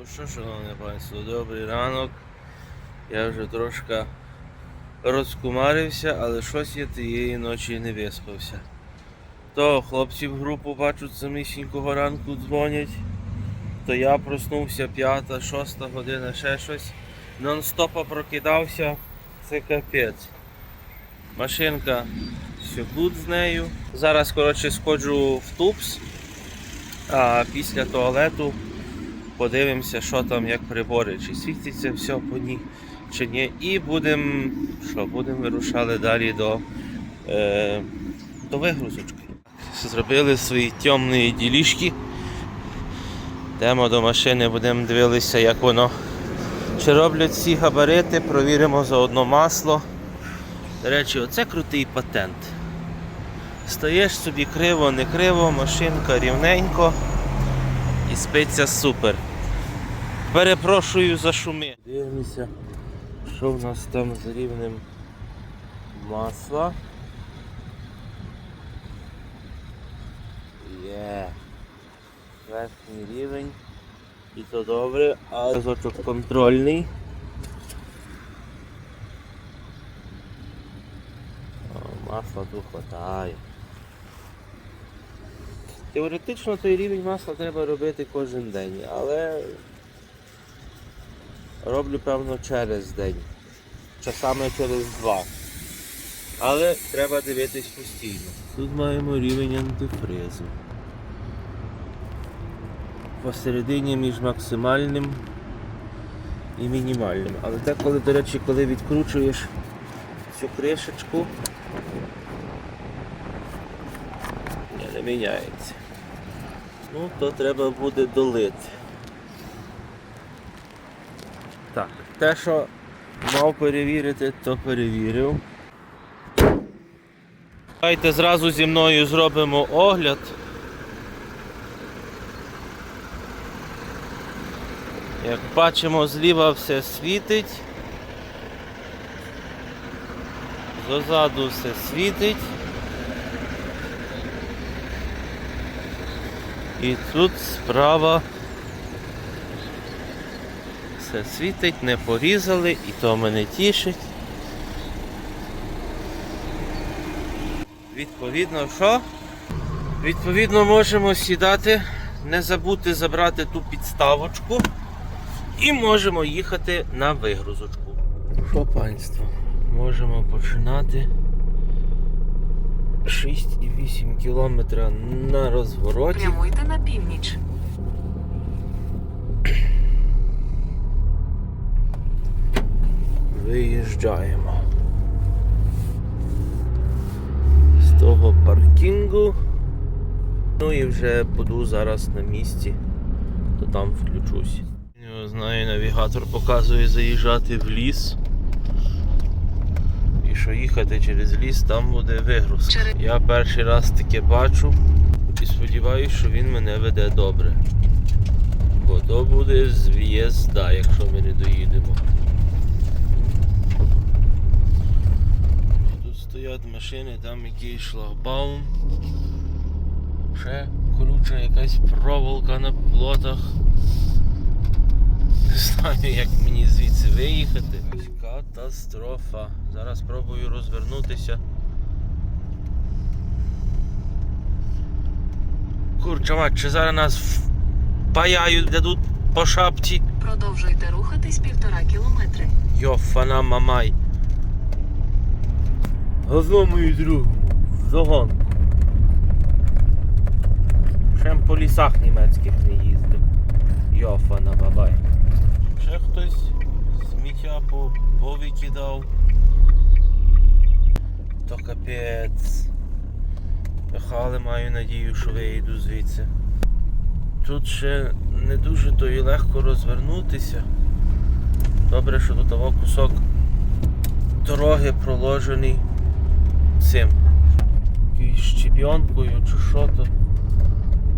Ну що, шановне панство, добрий ранок. Я вже трошки розкумарився, але щось я тієї ночі не виспався. То хлопці в групу бачу самісінького ранку дзвонять, то я проснувся п'ята, шоста година, ще щось. Нон-стопа прокидався, це капець. Машинка все тут з нею. Зараз, коротше, сходжу в тупс, а після туалету подивимося, що там, як прибори, чи світиться все по ній, чи ні. І будемо що, будемо вирушали далі до, е, до вигрузочки. Зробили свої темні ділішки. Йдемо до машини, будемо дивитися, як воно. Чи роблять всі габарити, провіримо заодно масло. До речі, оце крутий патент. Стаєш собі криво, не криво, машинка рівненько і спиться супер. Перепрошую за шуми. Дивимося, що в нас там з рівнем масла. Є. Верхній рівень. І то добре, а разочок контрольний. Масла тут хватає. Теоретично той рівень масла треба робити кожен день, але роблю певно через день. Часами через два. Але треба дивитись постійно. Тут маємо рівень антифризу. Посередині між максимальним і мінімальним. Але так, коли, до речі, коли відкручуєш цю кришечку, не міняється. Ну, то треба буде долити. Так, те, що мав перевірити, то перевірив. Давайте зразу зі мною зробимо огляд. Як бачимо, зліва все світить. Зозаду все світить. І тут справа все світить, не порізали, і то мене тішить. Відповідно, що? Відповідно, можемо сідати, не забути забрати ту підставочку і можемо їхати на вигрузочку. Що, панство? Можемо починати 6,8 кілометра на розвороті. Прямуйте на північ. Виїжджаємо. З того паркінгу. Ну і вже буду зараз на місці, то там включусь. Знаю, навігатор показує заїжджати в ліс. І що їхати через ліс, там буде вигрузка. Я перший раз таке бачу і сподіваюся, що він мене веде добре. Бо то буде зв'язда, якщо ми не доїдемо. Тут стоять машини, там якийсь шлагбаум. Ще колюча якась проволока на плотах. Не знаю, як мені звідси виїхати. Катастрофа. Зараз спробую розвернутися. Курча мать, чи зараз нас впаяють, дадуть по шапці. Продовжуйте рухатись півтора кілометри. Йофана мамай. Говно мою другу. Загон. Ще по лісах німецьких не їздив. Йофана бабай. Ще хтось сміття по повикидав. То капець. Але маю надію, що вийду звідси. Тут ще не дуже то і легко розвернутися. Добре, що тут того кусок дороги проложений цим. Якоюсь щебінкою чи що то.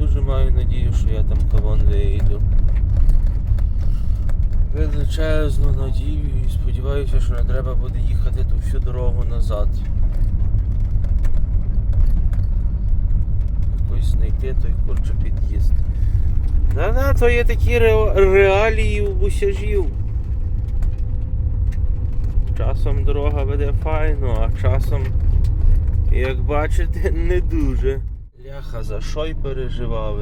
Дуже маю надію, що я там кавон вийду. Величезну надію і сподіваюся, що не треба буде їхати ту всю дорогу назад. Якось знайти той курче під'їзд. Да-да, то є такі ре- реалії у бусяжів. Часом дорога веде файно, а часом, як бачите, не дуже. Ляха, за що й переживав?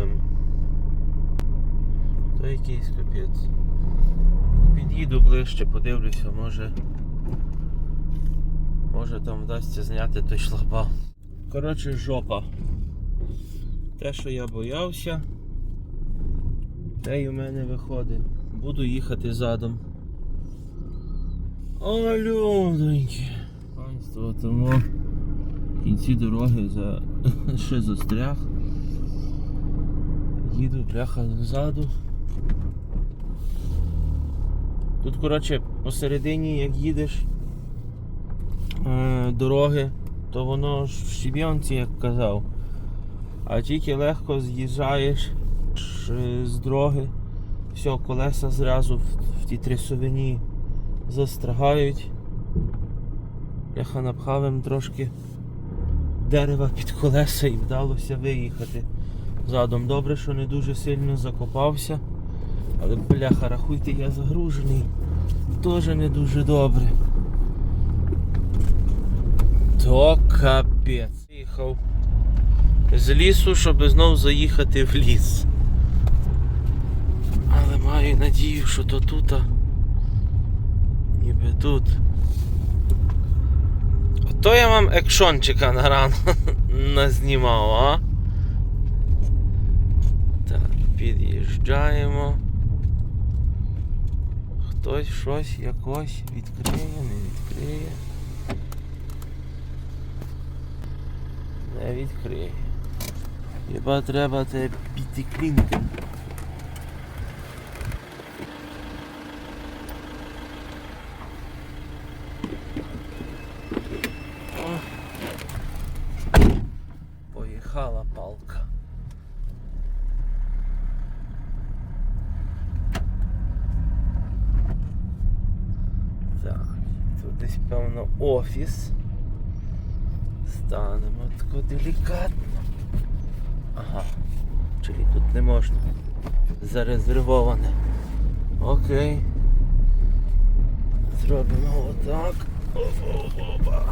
То якийсь капець. Під'їду ближче, подивлюся, може. Може там вдасться зняти той шлагбаум. Коротше, жопа. Те, що я боявся, те й у мене виходить. Буду їхати задом. О. Панство, тому кінці дороги за... ще застряг. Їду бляха ззаду. Тут, коротше, посередині, як їдеш е, дороги, то воно ж в щебінці, як казав. А тільки легко з'їжджаєш з дороги, все, колеса зразу в, в тій трясовині застрагають. Ляха напхавим трошки дерева під колеса і вдалося виїхати задом. Добре, що не дуже сильно закопався. Але бляха, рахуйте, я загружений. Теж не дуже добре. То капець. Їхав з лісу, щоб знов заїхати в ліс. Але маю надію, що то тут. Ніби тут. Ото я вам екшончика на рано назнімав, а? Так, під'їжджаємо. Хтось щось якось відкриє, не відкриє. Не відкриє. Хіба треба те піти клінком. О. Поїхала палка. Так, тут десь певно офіс. Станемо тако делікатно. Ага. Чилі тут не можна. Зарезервоване. Окей. Зробимо отак. Опа.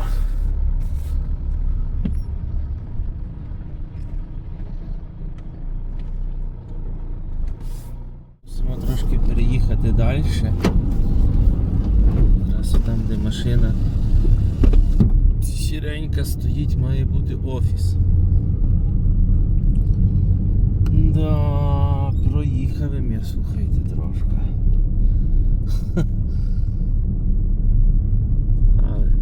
Мусимо трошки переїхати далі. Якраз там, де машина сіренька стоїть, має бути офіс. Да, проїхали ми, слухайте трошки. Але,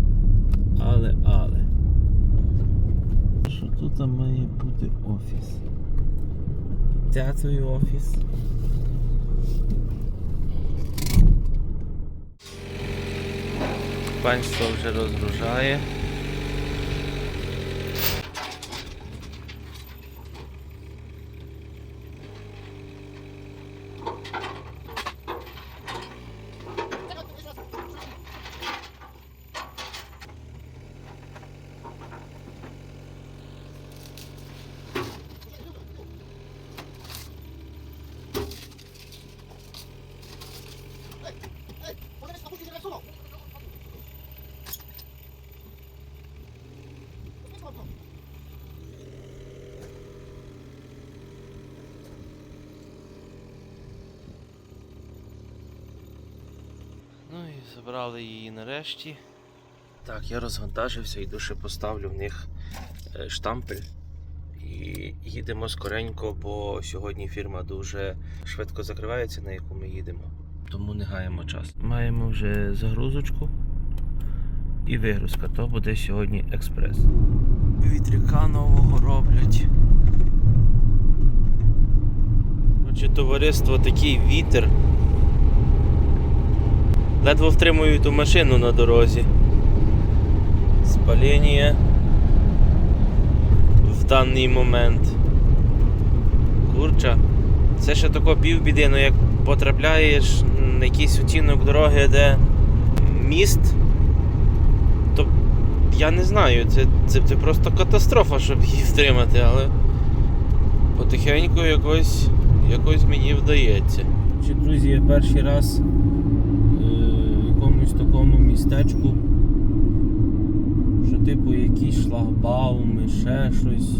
але, але. Що тут має бути офіс? Той офіс? Панство вже розгружає. Ну і забрали її нарешті. Так, я розвантажився, йду ще поставлю в них е, штампель. І їдемо скоренько, бо сьогодні фірма дуже швидко закривається, на яку ми їдемо. Тому не гаємо час. Маємо вже загрузочку і вигрузка. То буде сьогодні експрес. Вітряка нового роблять. Отже, товариство такий вітер. Ледве втримую ту машину на дорозі. Спалення в даний момент. Курча. Це ще тако півбіди, ну як потрапляєш на якийсь оцінок дороги, де міст, то я не знаю, це, це, це просто катастрофа, щоб її втримати, але потихеньку якось якось мені вдається. Друзі, я перший раз такому містечку, що типу якісь шлагбауми, ще щось.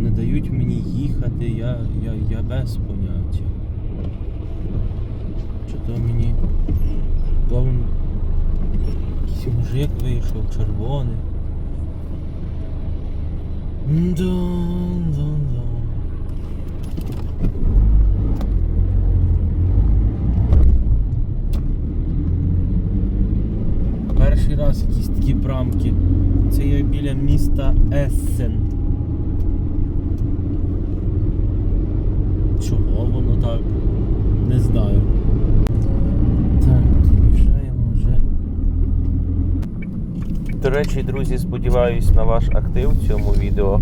Не дають мені їхати, я, я, я без поняття. Чи то мені повен якийсь мужик вийшов, червоний. Дон-дон-дон. Перший раз якісь такі прамки. Це я біля міста Ессен. Чого воно так? Не знаю. Так, виїжджаємо вже. До речі, друзі, сподіваюсь на ваш актив в цьому відео,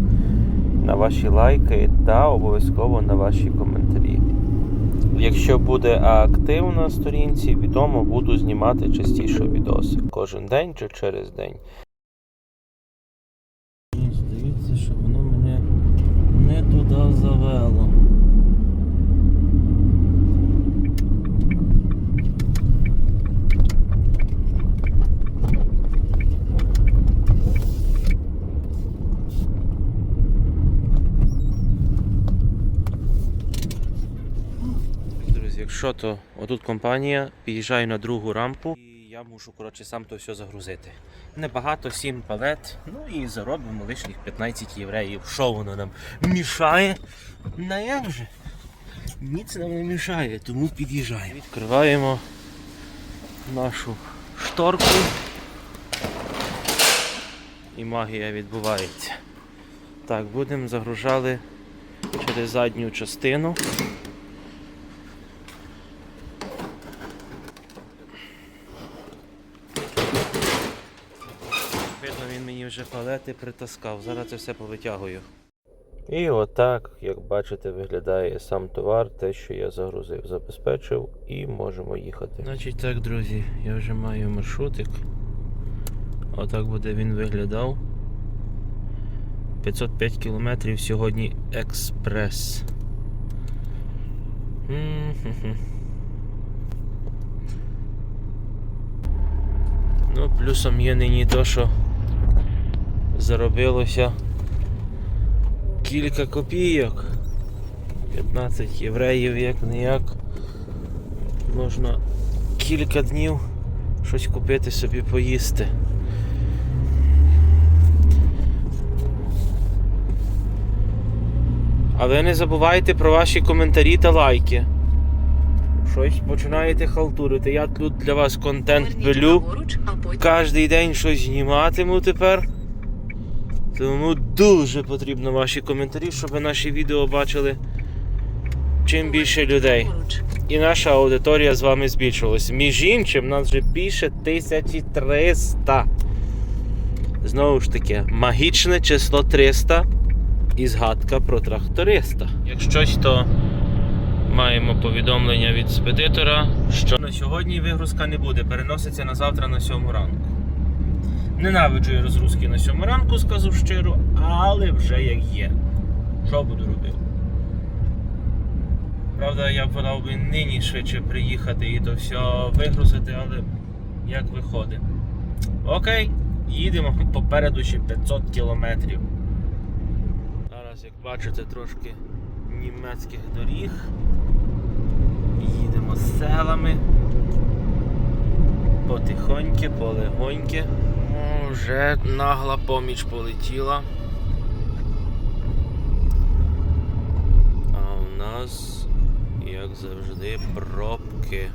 на ваші лайки та обов'язково на ваші коментарі. Якщо буде актив на сторінці, відомо буду знімати частіше відоси. Кожен день чи через день. Мені здається, що воно мене не туди завело. Якщо то отут компанія, під'їжджаю на другу рампу і я мушу коротше сам то все загрузити. Небагато, 7 палет, ну і заробимо лишніх 15 євреїв. Що воно нам мішає? На як же? Ніц нам не мішає, тому під'їжджаємо. Відкриваємо нашу шторку. І магія відбувається. Так, будемо загружали через задню частину. Видно, він мені вже палети притаскав. Зараз це все повитягую. І отак, як бачите, виглядає сам товар, те, що я загрузив, забезпечив, і можемо їхати. Значить так, друзі, я вже маю маршрутик. Отак буде він виглядав. 505 кілометрів сьогодні експрес. М-хе-хе. Ну, плюсом є нині то, що заробилося кілька копійок. 15 євреїв як не як. Можна кілька днів щось купити собі поїсти. Але не забувайте про ваші коментарі та лайки. Щось починаєте халтурити. Я тут для вас контент пилю. Кожний день щось зніматиму тепер. Тому дуже потрібно ваші коментарі, щоб наші відео бачили чим більше людей. І наша аудиторія з вами збільшилась. Між іншим, нас вже більше 1300. Знову ж таки, магічне число 300 і згадка про тракториста. Як щось, то маємо повідомлення від спедитора, що на сьогодні вигрузка не буде, переноситься на завтра на 7 ранку. Ненавиджу я розгрузки на 7 ранку, скажу щиро, але вже як є. Що буду робити? Правда, я б волав би нині швидше приїхати і то все вигрузити, але як виходить. Окей, їдемо попереду ще 500 кілометрів. Зараз, як бачите, трошки німецьких доріг. Їдемо селами. Потихоньки, полегоньки. О, Вже нагла поміч полетіла. А у нас, як завжди, пробки.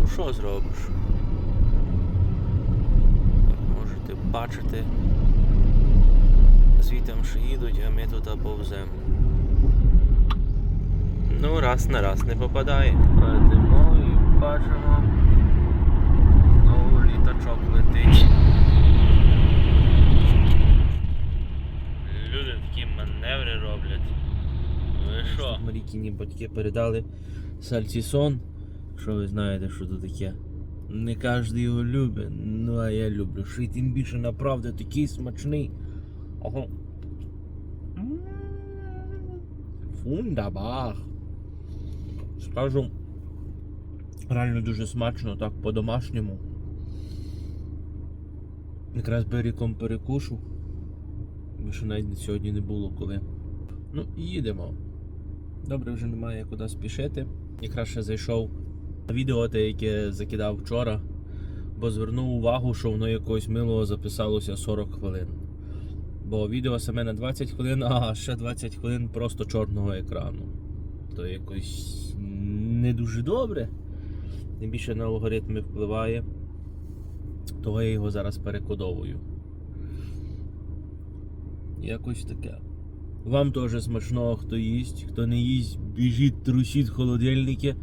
Ну що зробиш? Як можете бачити, звітом ще їдуть, а ми тут повземо. Ну, раз на раз не попадає. Бачимо. Знову літачок летить. Люди такі маневри роблять. Ви що? Марікіні батьки передали сальцісон. Що ви знаєте, що це таке? Не кожен його любить, ну а я люблю. Що й тим більше направду такий смачний. Ого. Фундабах. Скажу, реально дуже смачно, так по-домашньому. Якраз беріком перекушу. Бо що навіть сьогодні не було коли. Ну, їдемо. Добре, вже немає куди спішити. Якраз ще зайшов на відео, те, яке закидав вчора, бо звернув увагу, що воно якогось милого записалося 40 хвилин. Бо відео саме на 20 хвилин, а ще 20 хвилин просто чорного екрану. То якось не дуже добре. Тим більше на алгоритми впливає. Того я його зараз перекодовую. Якось таке. Вам теж смачного, хто їсть, хто не їсть, біжіть, трусіть холодильники.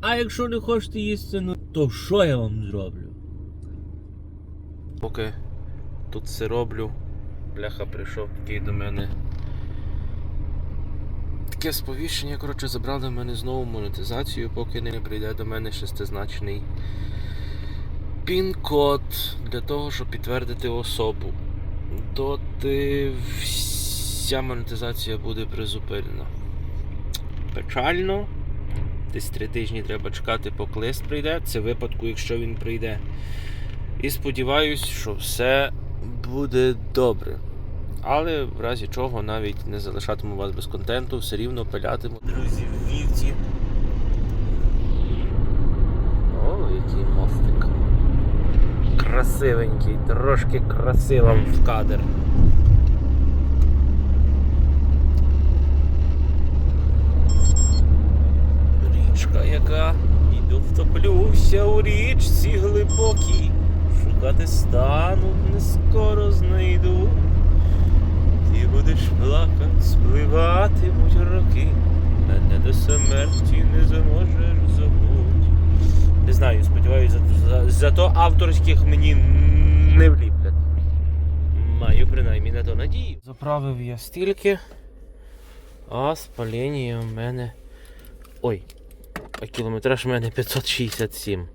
А якщо не хочете їсти, ну то що я вам зроблю? Поки тут все роблю, бляха прийшов такий до мене. Таке сповіщення, коротше, забрали в мене знову монетизацію, поки не прийде до мене шестизначний пін-код для того, щоб підтвердити особу. Доти вся монетизація буде призупинена. Печально. Десь три тижні треба чекати, поки лист прийде. Це випадку, якщо він прийде. І сподіваюсь, що все буде добре. Але в разі чого навіть не залишатиму вас без контенту, все рівно пилятиму. Друзі, в вівці. О, який мостик. Красивенький, трошки красивим в кадр. Річка яка, іду втоплюся у річці глибокій, шукати стану не скоро знайду. Ти будеш плакать, спливатимуть роки, мене до смерті не зможеш забути. Не знаю, сподіваюся, за, за, зато авторських мені не вліплять. Маю принаймні на то надію. Заправив я стільки, а спалення в мене. Ой, а кілометраж в мене 567.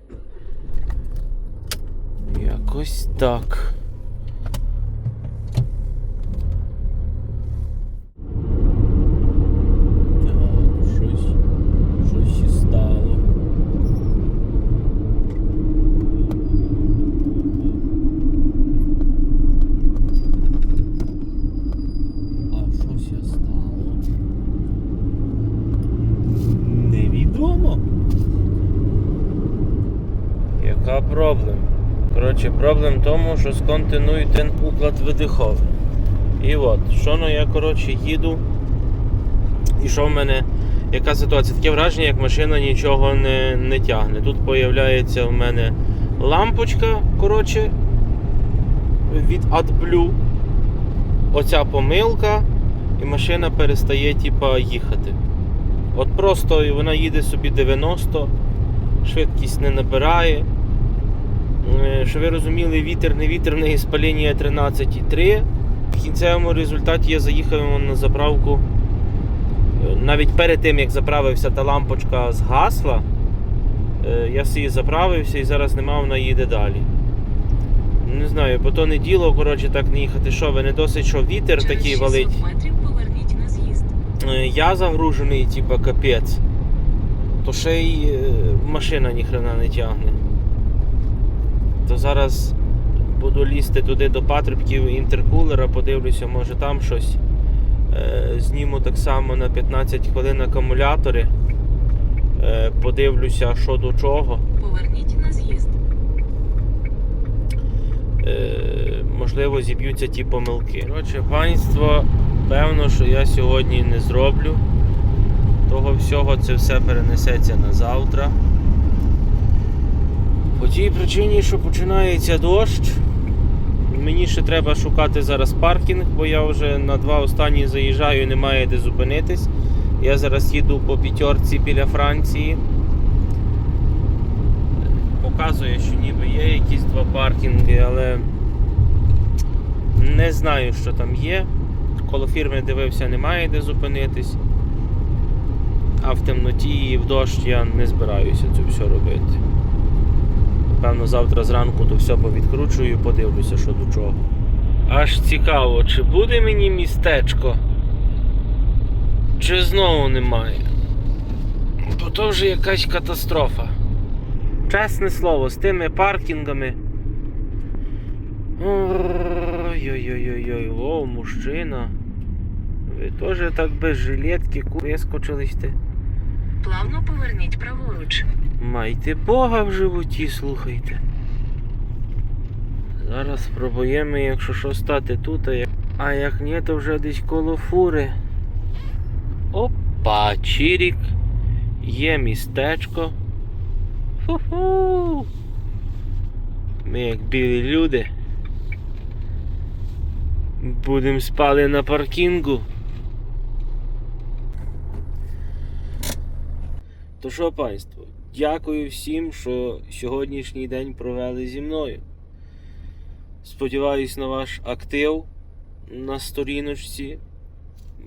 Якось. Так, щось, щось і стало. А щось я стало. Невідомо. Яка проблема? Коротше, проблем в тому, що сконтинує ten уклад видиховий. І от, що ну я коротше їду. І що в мене? Яка ситуація? Таке враження, як машина нічого не, не тягне. Тут появляється в мене лампочка, коротше, від AdBlue. Оця помилка, і машина перестає типа, їхати. От просто вона їде собі 90, швидкість не набирає. Е, Щоб ви розуміли, вітер, не вітер, в неї спаління 13,3. В кінцевому результаті я заїхав на заправку. Е, Навіть перед тим, як заправився та лампочка згасла, е, я собі заправився і зараз нема, вона їде далі. Не знаю, бо то не діло, коротше, так не їхати. Що ви не досить, що вітер Через такий 600 валить. Я загружений, типа капець. То ще й машина ніхрена не тягне. То зараз буду лізти туди до патрубків інтеркулера, подивлюся, може там щось. Е, Зніму так само на 15 хвилин акумулятори. Е, Подивлюся, що до чого. Поверніть на з'їзд. Е, можливо, зіб'ються ті помилки. Коротше, панство, певно, що я сьогодні не зроблю. Того всього це все перенесеться на завтра. По тій причині, що починається дощ. Мені ще треба шукати зараз паркінг, бо я вже на два останні заїжджаю і немає де зупинитись. Я зараз їду по п'ятерці біля Франції. Показує, що ніби є якісь два паркінги, але не знаю, що там є. Коло фірми дивився, немає де зупинитись. А в темноті і в дощ я не збираюся це все робити. Певно, завтра зранку то все повідкручую, подивлюся, що до чого. Аж цікаво, чи буде мені містечко? Чи знову немає. Бо то вже якась катастрофа. Чесне слово, з тими паркінгами. Ой-ой-ой-ой, о, мужчина. Ви теж так без жилетки ку- вискочили сте. Плавно поверніть праворуч. Майте Бога в животі, слухайте. Зараз спробуємо, якщо що стати тут, а як, ні, то вже десь коло фури. Опа, чирік. Є містечко. Ху-ху. Ми як білі люди. Будемо спали на паркінгу. То що, панство, дякую всім, що сьогоднішній день провели зі мною. Сподіваюсь на ваш актив на сторіночці.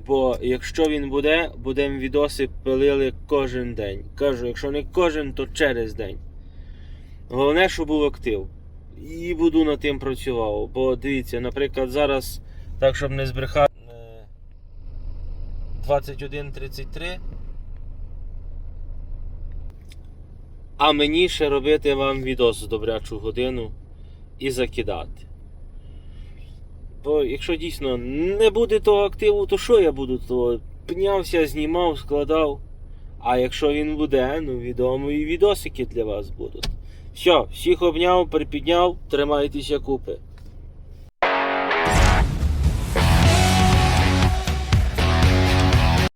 Бо якщо він буде, будемо відоси пилили кожен день. Кажу, якщо не кожен, то через день. Головне, щоб був актив. І буду над тим працював. Бо дивіться, наприклад, зараз, так щоб не збрехати, е, 21.33. А мені ще робити вам відос з добрячу годину і закидати. Бо якщо дійсно не буде того активу, то що я буду То Пнявся, знімав, складав. А якщо він буде, ну відомо і відосики для вас будуть. Все, всіх обняв, припідняв, тримайтеся купи.